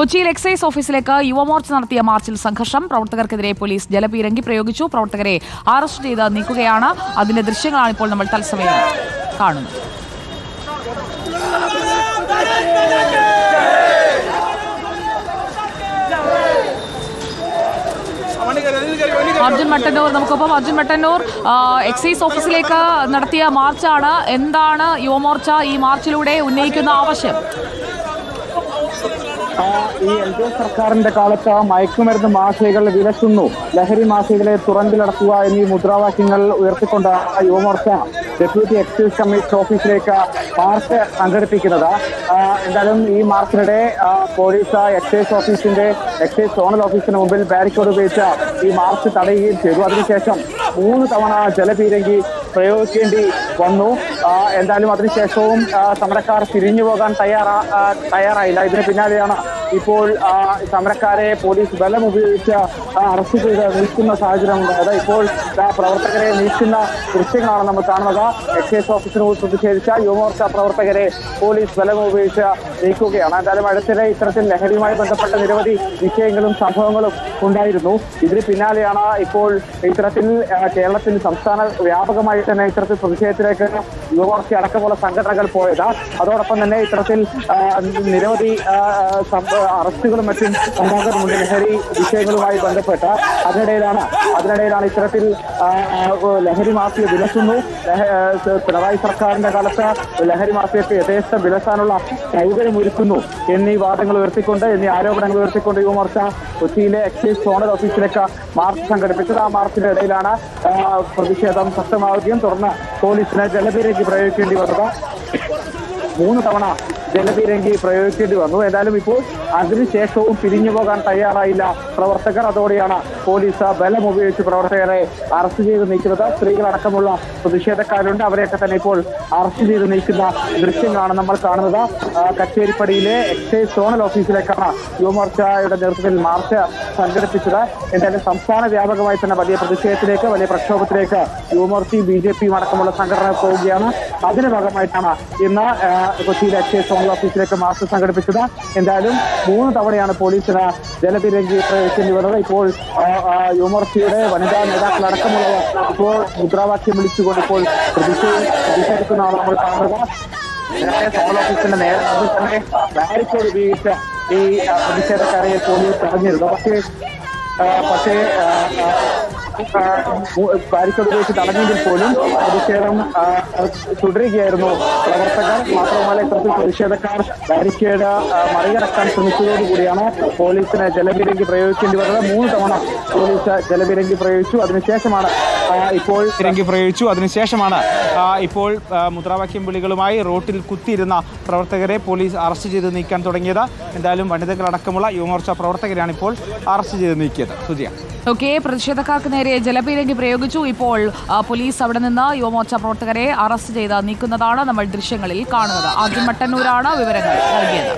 കൊച്ചിയിൽ എക്സൈസ് ഓഫീസിലേക്ക് യുവമോർച്ച നടത്തിയ മാർച്ചിൽ സംഘർഷം. പ്രവർത്തകർക്കെതിരെ പോലീസ് ജലപീരങ്കി പ്രയോഗിച്ചു. പ്രവർത്തകരെ അറസ്റ്റ് ചെയ്ത് നീക്കുകയാണ്. അതിന്റെ ദൃശ്യങ്ങളാണ് ഇപ്പോൾ നമ്മൾ തത്സമയം കാണുന്നത്. അർജുൻ മട്ടന്നൂർ നമുക്കൊപ്പം അർജുൻ മട്ടന്നൂർ എക്സൈസ് ഓഫീസിലേക്ക് നടത്തിയ മാർച്ചാണ്. എന്താണ് യുവമോർച്ച ഈ മാർച്ചിലൂടെ ഉന്നയിക്കുന്ന ആവശ്യം? ഈ എൽ ഡി എഫ് സർക്കാരിന്റെ കാലത്ത് മയക്കുമരുന്ന് മാഫിയകൾ വിലസുന്നു ലഹരി മാഫിയകളെ തുറങ്കിലടക്കുക എന്നീ മുദ്രാവാക്യങ്ങൾ ഉയർത്തിക്കൊണ്ട് യുവമോർച്ച ഡെപ്യൂട്ടി എക്സൈസ് കമ്മീഷൻ ഓഫീസിലേക്ക് മാർച്ച് സംഘടിപ്പിക്കുന്നത്. എന്തായാലും ഈ മാർച്ചിനിടെ പോലീസ് എക്സൈസ് ഓഫീസിന്റെ എക്സൈസ് സോണൽ ഓഫീസിന് മുമ്പിൽ ബാരിക്കേഡ് ഉപയോഗിച്ച് ഈ മാർച്ച് തടയുകയും ചെയ്തു. അതിനുശേഷം മൂന്ന് തവണ ജലപീരങ്കി പ്രയോഗിക്കേണ്ടി വന്നു. എന്തായാലും അതിനുശേഷവും സമരക്കാർ തിരിഞ്ഞു പോകാൻ തയ്യാറാ തയ്യാറായില്ല. ഇതിന് പിന്നാലെയാണ് ഇപ്പോൾ സമരക്കാരെ പോലീസ് ബലം ഉപയോഗിച്ച് അറസ്റ്റ് ചെയ്ത് നീക്കുന്ന സാഹചര്യം അതായത് ഇപ്പോൾ പ്രവർത്തകരെ നീക്കുന്ന ദൃശ്യങ്ങളാണ് നമ്മൾ കാണുന്നത്. എക്സൈസ് മുന്നിൽ പ്രതിഷേധിച്ച യുവമോർച്ച പ്രവർത്തകരെ പോലീസ് ബലം ഉപയോഗിച്ച് നീക്കുകയാണ്. എന്തായാലും അടുത്തിടെ ഇത്തരത്തിൽ ലഹരിയുമായി ബന്ധപ്പെട്ട നിരവധി വിഷയങ്ങളും സംഭവങ്ങളും ഉണ്ടായിരുന്നു. ഇതിന് പിന്നാലെയാണ് ഇപ്പോൾ ഇത്തരത്തിൽ കേരളത്തിൽ സംസ്ഥാന വ്യാപകമായി തന്നെ ഇത്തരത്തിൽ പ്രതിഷേധത്തിലേക്ക് യുവമോർച്ച അടക്കമുള്ള സംഘടനകൾ പോയത്. അതോടൊപ്പം തന്നെ ഇത്തരത്തിൽ നിരവധി ആ, സം- അറസ്റ്റുകളും മറ്റും ഉണ്ടാകുന്നുണ്ട് ലഹരി വിഷയങ്ങളുമായി ബന്ധപ്പെട്ട് അതിനിടയിലാണ് അതിനിടയിലാണ് ഇത്തരത്തിൽ ലഹരി മാഫിയ വിലസുന്നു. പിണറായി സർക്കാരിന്റെ കാലത്ത് ലഹരി മാഫിയക്ക് യഥേഷ്ട വിലസാനുള്ള സൗകര്യം ഒരുക്കുന്നു എന്നീ വാദങ്ങൾ ഉയർത്തിക്കൊണ്ട് എന്നീ ആരോപണങ്ങൾ ഉയർത്തിക്കൊണ്ട് യുവമോർച്ച കൊച്ചിയിലെ എക്സൈസ് സോണൽ ഓഫീസിലേക്ക് മാർച്ച് സംഘടിപ്പിച്ചത്. ആ മാർച്ചിന്റെ ഇടയിലാണ് പ്രതിഷേധം ശക്തമാവുകയും തുടർന്ന് പോലീസിനെ ജലപീരേക്ക് പ്രയോഗിക്കേണ്ടി വന്നത്. മൂന്ന് തവണ ജലപീരങ്കി പ്രയോഗിക്കേണ്ടി വന്നു. ഏതായാലും ഇപ്പോൾ അതിനുശേഷവും പിരിഞ്ഞു പോകാൻ തയ്യാറായില്ല. പ്രവർത്തകർ അതോടെയാണ് പോലീസ് ബലം ഉപയോഗിച്ച് പ്രവർത്തകരെ അറസ്റ്റ് ചെയ്ത് നീക്കുന്നത്. സ്ത്രീകളടക്കമുള്ള പ്രതിഷേധക്കാരുണ്ട്. അവരെയൊക്കെ തന്നെ ഇപ്പോൾ അറസ്റ്റ് ചെയ്ത് നീക്കുന്ന ദൃശ്യങ്ങളാണ് നമ്മൾ കാണുന്നത്. കച്ചേരിപ്പടിയിലെ എക്സൈസ് സോണൽ ഓഫീസിലേക്കാണ് യുവമോർച്ചയുടെ നേതൃത്വത്തിൽ മാർച്ച് സംഘടിപ്പിച്ചത്. എന്തായാലും സംസ്ഥാന വ്യാപകമായി തന്നെ വലിയ പ്രതിഷേധത്തിലേക്ക് വലിയ പ്രക്ഷോഭത്തിലേക്ക് യുവമോർച്ചയും ബി ജെ പിയും അടക്കമുള്ള സംഘടന പോവുകയാണ്. അതിന്റെ ഭാഗമായിട്ടാണ് ഇന്ന് കൊച്ചിയിലെ എക്സൈസ് സോണൽ ഓഫീസിലേക്ക് മാർച്ച് സംഘടിപ്പിച്ചത്. എന്തായാലും മൂന്ന് തവണയാണ് പോലീസിന് ജലതിരങ്കി പ്രവേശിക്കേണ്ടി വന്നത്. ഇപ്പോൾ യുമർസിയുടെ വനിതാ നേതാക്കൾ അടക്കമുള്ളവർ ഇപ്പോൾ മുദ്രാവാക്യം വിളിച്ചുകൊണ്ട് ഇപ്പോൾ പ്രതിഷേധ പ്രതിഷേധിക്കുന്നതാണ് നമ്മൾ നേരത്തെ സോണൽ ഓഫീസിന്റെ നേരെ തന്നെ ബാരിക്കേഡ് ഉപയോഗിച്ച് ഈ പ്രതിഷേധക്കാരെ പോലീസ് തടഞ്ഞിരുന്നു പക്ഷേ പക്ഷേ ഉപയോഗിച്ച് തടഞ്ഞെങ്കിൽ പോലും പ്രതിഷേധം തുടരുകയായിരുന്നു. പ്രവർത്തകർ മാത്രമല്ല ഇത്തരത്തിൽ പ്രതിഷേധക്കാർ ബാരിക്കേഡ് മറികടക്കാൻ ശ്രമിച്ചതോടുകൂടിയാണ് പോലീസിന് ജലബിരങ്കി പ്രയോഗിക്കേണ്ടി വന്നത്. മൂന്ന് തവണ പോലീസ് ജലബിരങ്കി പ്രയോഗിച്ചു. അതിനുശേഷമാണ് ഇപ്പോൾ രംഗി പ്രയോഗിച്ചു. അതിനുശേഷമാണ് ഇപ്പോൾ മുദ്രാവാക്യം വിളികളുമായി റോട്ടിൽ കുത്തിയിരുന്ന പ്രവർത്തകരെ പോലീസ് അറസ്റ്റ് ചെയ്ത് നീക്കാൻ തുടങ്ങിയത്. എന്തായാലും വനിതകളടക്കമുള്ള യുവമോർച്ച പ്രവർത്തകരാണ് ഇപ്പോൾ അറസ്റ്റ് ചെയ്ത് നീക്കിയത്. സുജിയ ഓക്കെ പ്രതിഷേധക്കാർക്ക് നേരെ ജലപീരങ്കി പ്രയോഗിച്ചു. ഇപ്പോൾ പോലീസ് അവിടെ നിന്ന് യുവമോർച്ച പ്രവർത്തകരെ അറസ്റ്റ് ചെയ്ത് നീക്കുന്നതാണ് നമ്മൾ ദൃശ്യങ്ങളിൽ കാണുന്നത്. ആദ്യം മട്ടന്നൂരാണ് വിവരങ്ങൾ നൽകിയത്.